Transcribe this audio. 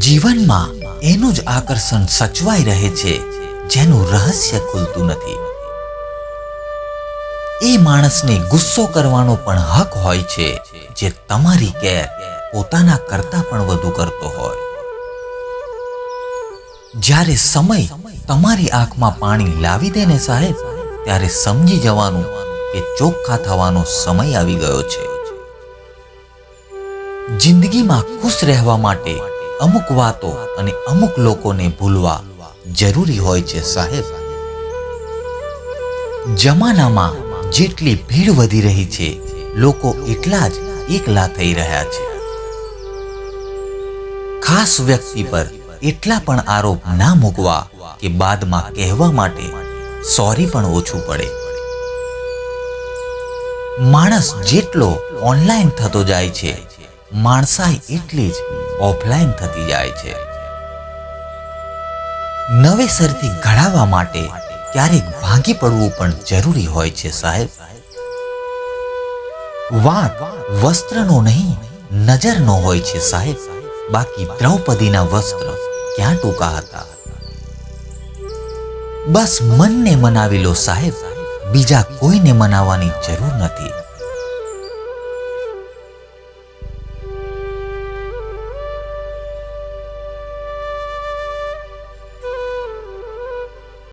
જીવનમાં એનું જ આકર્ષણ સચવાઈ રહે છે, જેનું રહસ્ય ખુલતું નથી. એ માણસને ગુસ્સો કરવાનો પણ હક હોય છે, જે તમારી કેર પોતાના કરતા પણ વધુ કરતો હોય. જ્યારે સમય તમારી આંખમાં પાણી લાવી દે ને સાહેબ, ત્યારે સમજી જવાનું કે ચોખ્ખા થવાનો સમય આવી ગયો છે. જિંદગીમાં ખુશ રહેવા માટે અમુક વાતો અને અમુક લોકોને ભૂલવા જરૂરી હોય છે સાહેબ. જમાનામાં જેટલી ભીડ વધી રહી છે, લોકો એટલા જ એકલા થઈ રહ્યા છે. ખાસ વ્યક્તિ પર એટલા પણ આરોપ ના મૂકવા કે બાદમાં કહેવા માટે સોરી પણ ઓછું પડે. માણસ જેટલો ઓનલાઈન થતો જાય છે, માણસાઈ એટલી જ ઓફલાઈન થતી જાય છે. નવેસરથી ઘડાવવા માટે ક્યારેક ભાંગી પડવું પણ જરૂરી હોય છે સાહેબ. વાંક વસ્ત્રનો નહીં, નજરનો હોય છે સાહેબ. બાકી દ્રૌપદીના વસ્ત્ર ક્યાં ટૂંકા હતા? બસ મનને મનાવી લો સાહેબ. બીજા કોઈને મનાવવાની જરૂર નથી.